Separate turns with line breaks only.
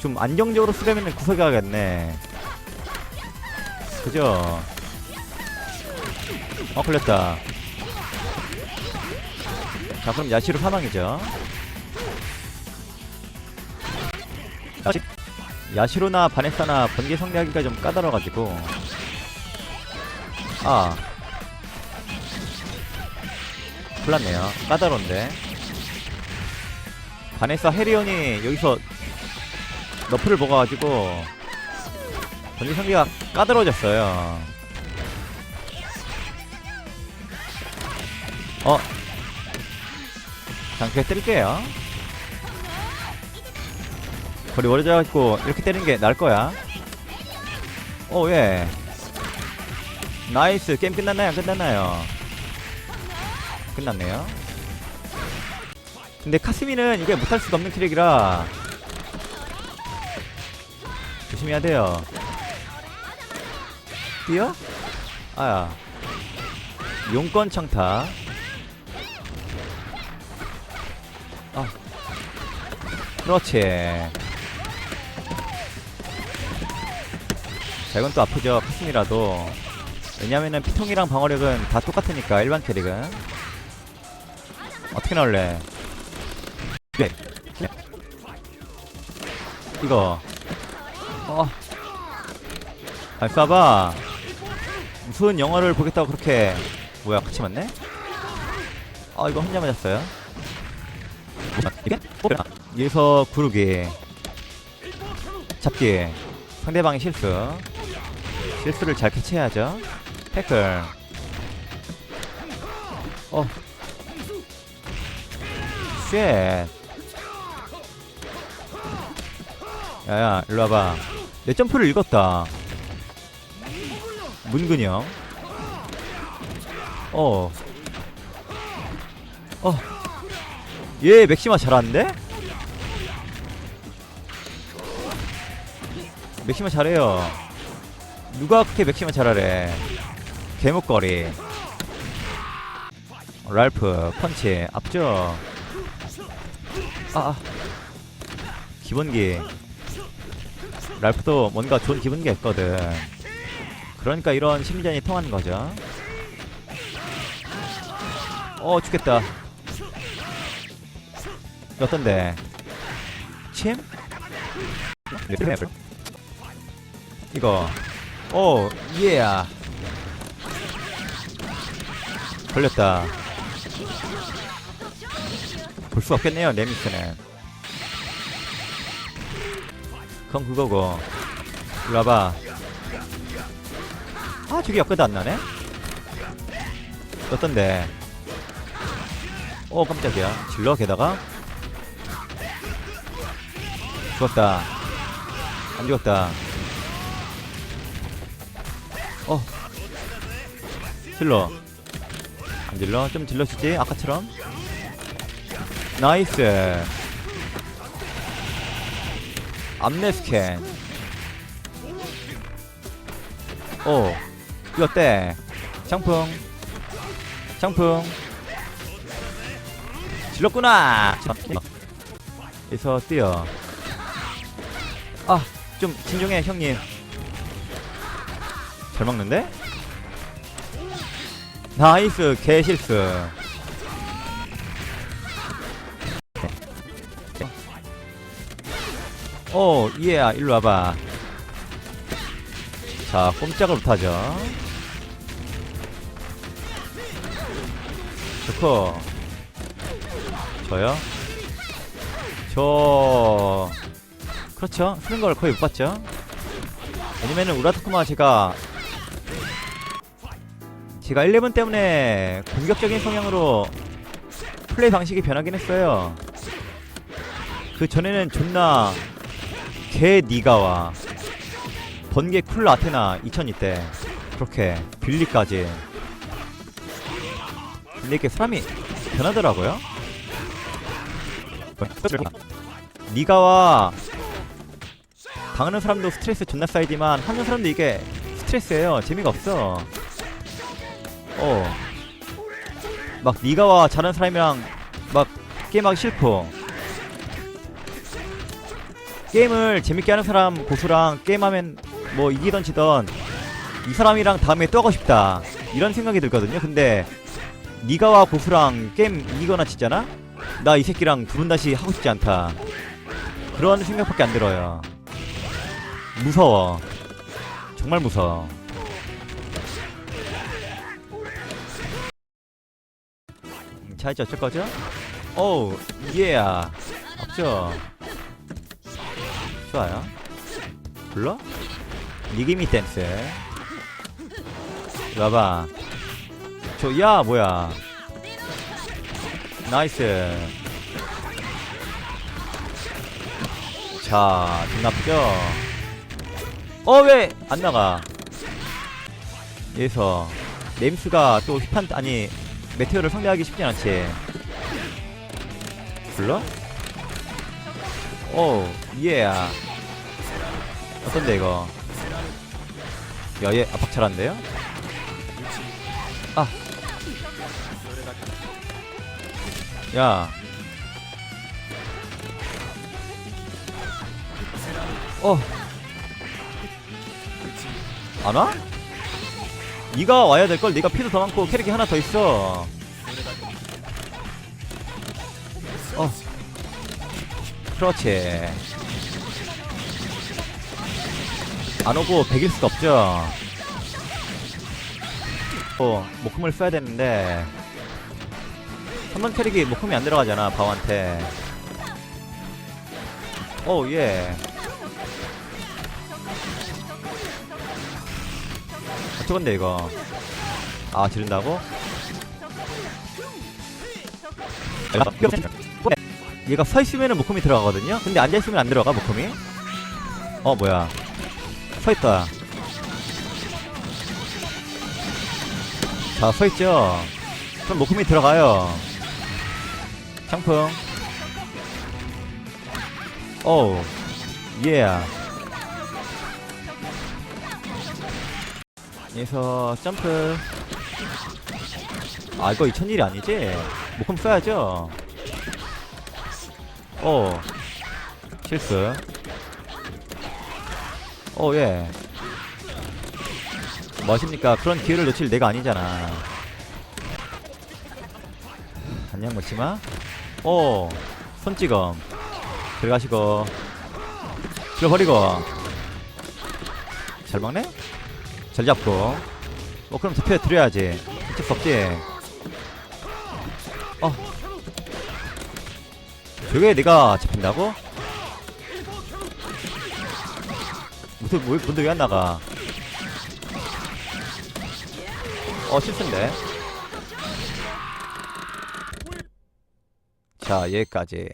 좀 안정적으로 쓰려면 구석이 가겠네. 그죠? 어, 걸렸다. 자, 그럼 야시로 사망이죠. 야시, 야시로나 바네사나 번개 성대하기가 좀 까다로워가지고. 아. 몰랐네요. 까다로운데. 바네사 헤리온이 여기서 너프를 먹어가지고 번개 성대가 까다로워졌어요. 어. 그냥 때릴게요. 거리 멀어져가지고 이렇게 때리는 게 나을 거야. 오, 예. 나이스. 게임 끝났나요? 안 끝났나요? 끝났네요. 근데 카스미는 이게 못할 수가 없는 트랙이라 조심해야 돼요. 뛰어? 아야. 용건 창타. 아. 그렇지. 자, 이건 또 아프죠. 카스미라도. 왜냐면은 피통이랑 방어력은 다 똑같으니까, 일반 캐릭은. 어떻게 나올래? 네. 네. 이거. 어. 아, 쏴봐. 무슨 영화를 보겠다고 그렇게. 뭐야, 같이 맞네? 아, 이거 혼자 맞았어요. 이게? 여기서 구르기. 잡기. 상대방의 실수. 실수를 잘 캐치해야죠. 태클. 어. 쉣. 야야, 일로 와봐. 내 점프를 읽었다. 문근영. 어. 어. 얘 맥시마 잘하는데? 맥시마 잘해요. 누가 그렇게 맥시마 잘하래? 개목걸이. 랄프 펀치 앞죠. 아, 아. 기본기. 랄프도 뭔가 좋은 기본기가 있거든. 그러니까 이런 심리전이 통하는 거죠. 어 죽겠다. 어떤데? 침? 이거. 오, 예야. 걸렸다. 볼 수 없겠네요, 레미스는. 그건 그거고. 일로 와봐. 아, 저기 옆에도 안 나네? 어떤데? 오, 깜짝이야. 질러, 게다가? 죽었다. 안 죽었다. 어. 질러. 안 질러? 좀 질러주지? 아까처럼? 나이스. 암내 스캔. 오. 이거 어때? 장풍. 장풍. 질렀구나! 여기서 뛰어. 아, 좀 진정해, 형님. 잘 먹는데? 나이스, 개실수. 오, 예, 일로 와봐. 자, 꼼짝을 못하죠. 좋고. 저요? 저 그렇죠 쓰는 걸 거의 못 봤죠 왜냐면은 우라타쿠마 제가 제가 11 때문에 공격적인 성향으로 플레이 방식이 변하긴 했어요 그 전에는 존나 개 니가와 번개 쿨 아테나 2002때 그렇게 빌리까지 근데 이렇게 사람이 변하더라고요 니가와 당하는 사람도 스트레스 존나 쌓이지만 하는 사람도 이게 스트레스예요. 재미가 없어. 어. 막 니가와 잘하는 사람이랑 막 게임하기 싫고 게임을 재밌게 하는 사람 고수랑 게임하면 뭐 이기던 지던 이 사람이랑 다음에 또 하고 싶다. 이런 생각이 들거든요. 근데 니가와 고수랑 게임 이기거나 지잖아? 나 이 새끼랑 두분 다시 하고 싶지 않다. 그런 생각밖에 안 들어요. 무서워. 정말 무서워. 음, 자 이제 어쩔 거죠? 오우 예 없죠 좋아요. 불러? 니기미 댄스. 와봐. 저야 뭐야. 나이스. 자 좋나쁘죠? 어 왜? 안 나가. 여기서 네임스가 또 힙한 아니 메테오를 상대하기 쉽진 않지. 불러? 오, 예. 어 떤데 이거? 야, 얘 압박 잘한대요? 아. 야. 어. 안 와? 네가 와야 될 걸. 네가 피도 더 많고 캐릭이 하나 더 있어. 어. 그렇지. 안 오고 백일 수가 없죠. 어, 목숨을 써야 되는데. 3번 캐릭이 목숨이 안 들어가잖아, 바오한테. 오, 예. 어쩌건데, 이거. 아, 지른다고? 얘가 서 있으면은 목컴이 들어가거든요. 근데 앉아 있으면 안 들어가 목컴이. 어 뭐야? 서 있다. 자, 서 있죠. 그럼 목컴이 들어가요. 창풍. 오, 예. 여기서 점프. 아 이거 2000일이 아니지? 목컴 써야죠. 어 실수 어 예. 뭐하십니까? 그런 기회를 놓칠 내가 아니잖아. 안녕 묻지마? 어 손찌검. 들어가시고. 들어버리고. 잘 막네? 잘 잡고. 어 그럼 대표 드려야지. 어쩔 수 없지. 어. 저게 내가 잡힌다고? 무슨 뭐, 뭔데 왜 안 나가? 어 실수인데. 자 여기까지.